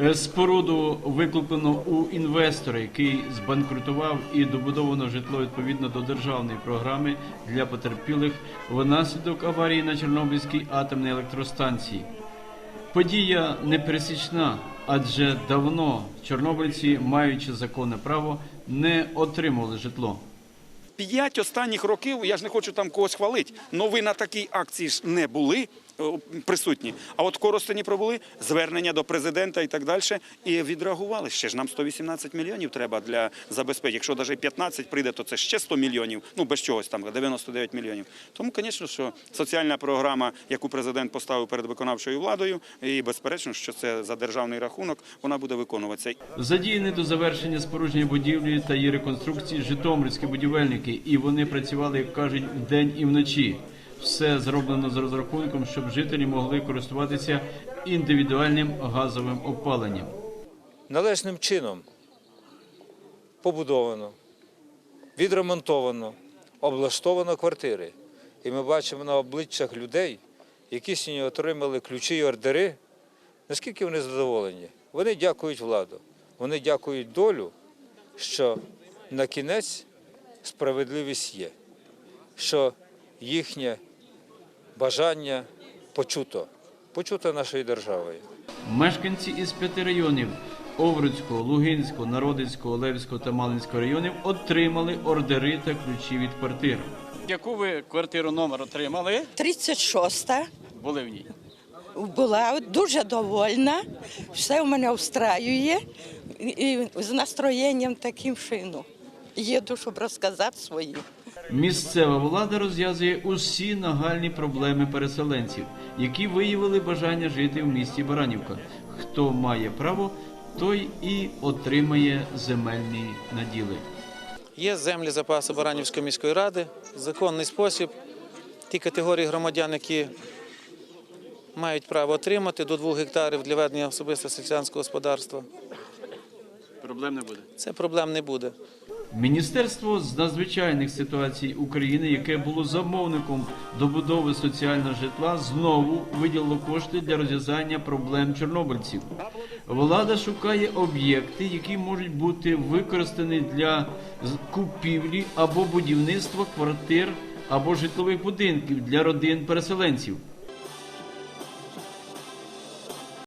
Е, Споруду викуплено у інвестора, який збанкрутував і добудовано житло відповідно до державної програми для потерпілих внаслідок аварії на Чорнобильській атомній електростанції. Подія непересічна, адже давно чорнобильці, маючи законне право, не отримували житло. П'ять останніх років, я ж не хочу там когось хвалити, але ви на такій акції ж не були присутні. А от Коростені пробули звернення до президента і так далі, і відреагували. Ще ж нам 118 мільйонів треба для забезпечення. Якщо навіть 15 прийде, то це ще 100 мільйонів, ну без чогось там, 99 мільйонів. Тому, звісно, що соціальна програма, яку президент поставив перед виконавчою владою, і безперечно, що це за державний рахунок, вона буде виконуватися. Задіяні до завершення спорудження будівлі та її реконструкції житомирські будівельники, і вони працювали, як кажуть, вдень і вночі. Все зроблено з розрахунком, щоб жителі могли користуватися індивідуальним газовим опаленням. належним чином побудовано, відремонтовано, облаштовано квартири. І ми бачимо на обличчях людей, які сьогодні отримали ключі і ордери, наскільки вони задоволені. Вони дякують владу, вони дякують долю, що на кінець справедливість є, що їхнє бажання почуто, почуто нашою державою. Мешканці із п'яти районів Овруцького, Лугинського, Народицького, Левського та Малинського районів отримали ордери та ключі від квартир. Яку ви квартиру номер отримали? 36-та. Були в ній. Була дуже довольна, все в мене встраює і з настроєнням таким шину. Їду, щоб розказати свої. Місцева влада розв'язує усі нагальні проблеми переселенців, які виявили бажання жити в місті Баранівка. Хто має право, той і отримає земельні наділи. Є землі запаси Баранівської міської ради, законний спосіб. Ті категорії громадян, які мають право отримати до 2 гектарів для ведення особисто селянського господарства. Проблем не буде. Це проблем не буде. Міністерство з надзвичайних ситуацій України, яке було замовником добудови соціального житла, знову виділило кошти для розв'язання проблем чорнобильців. Влада шукає об'єкти, які можуть бути використані для купівлі або будівництва квартир або житлових будинків для родин переселенців.